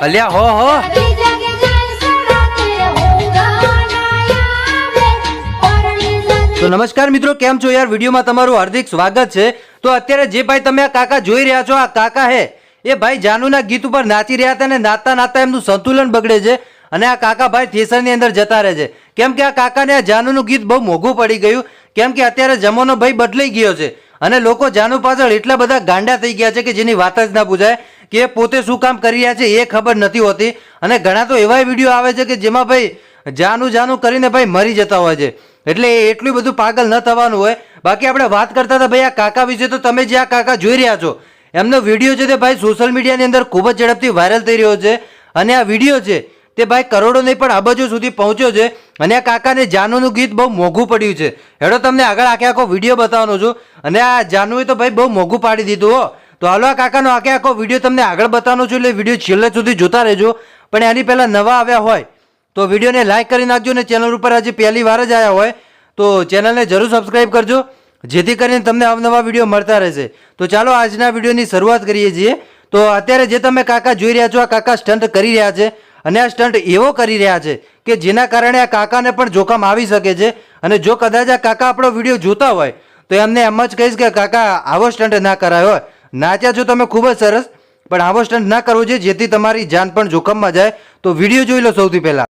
અલ્યા, હો હો. તો નમસ્કાર મિત્રો, કેમ છો યાર? વિડીયોમાં તમારું હાર્દિક સ્વાગત છે. તો અત્યારે જે ભાઈ તમે આ કાકા જોઈ રહ્યા છો, આ કાકા હે, એ ભાઈ જાનુના ગીત ઉપર નાચી રહ્યા હતા અને નાતા નાતા એમનું સંતુલન બગડે છે અને આ કાકા ભાઈ થિયેટરની અંદર જતા રહે છે. કેમ કે આ કાકાને આ જાનુનું ગીત બહુ મોઘું પડી ગયું. કેમ કે અત્યારે જમાનો ભાઈ બદલાઈ ગયો છે અને લોકો જાનુ પાછળ એટલા બધા ગાંડા થઈ ગયા છે કે જેની વાત જ ના પૂછાય. કે પોતે શું કામ કરી રહ્યા છે એ ખબર નથી હોતી. અને ઘણા તો એવા વીડિયો આવે છે કે જેમાં ભાઈ જાનું જાનું કરીને ભાઈ મરી જતા હોય છે. એટલે એટલું બધું પાગલ ન થવાનું હોય. બાકી આપણે વાત કરતા હતા, ભાઈ, આ કાકા વિશે તો તમે જે આ કાકા જોઈ રહ્યા છો. એમનો વીડિયો છે તે ભાઈ સોશિયલ મીડિયાની અંદર ખૂબ જ ઝડપથી વાયરલ થઈ રહ્યો છે. અને આ વીડિયો છે તે ભાઈ કરોડો નહીં, પણ અબજો સુધી પહોંચ્યો છે. અને આ કાકાને જાનુનું ગીત બહુ મોંઘું પડ્યું છે. હેડો, તમને આગળ આખે આખો વીડિયો બતાવવાનો છું. અને આ જાનુએ તો ભાઈ બહુ મોંઘું પાડી દીધું, હો. તો હાલો આ કાકાનો આખે આખો વીડિયો તમને આગળ બતાવવાનો છું એટલે વીડિયો છેલ્લે સુધી જોતા રહેજો. પણ એની પહેલાં નવા આવ્યા હોય, તો વિડીયોને લાઈક કરી નાખજો અને ચેનલ ઉપર હજી પહેલી વાર જ આવ્યા હોય, તો ચેનલને જરૂર સબસ્ક્રાઈબ કરજો, જેથી કરીને તમને અવનવા વીડિયો મળતા રહેશે. તો ચાલો આજના વિડીયોની શરૂઆત કરીએ છીએ. તો અત્યારે જે તમે કાકા જોઈ રહ્યા છો, આ કાકા સ્ટન્ટ કરી રહ્યા છે અને આ સ્ટન્ટ એવો કરી રહ્યા છે કે જેના કારણે આ કાકાને પણ જોખમ આવી શકે છે અને જો કદાચ આ કાકા આપણો વીડિયો જોતા હોય, તો એમને એમ જ કહીશ કે કાકા આવો સ્ટન્ટ ના કરાયો હોય. નાચ્યા છો તમે ખૂબ જ સરસ, પણ આવો સ્ટન્ટ ના કરવો જોઈએ જેથી તમારી જાન પણ જોખમમાં જાય. તો વીડિયો જોઈ લો સૌથી પહેલા.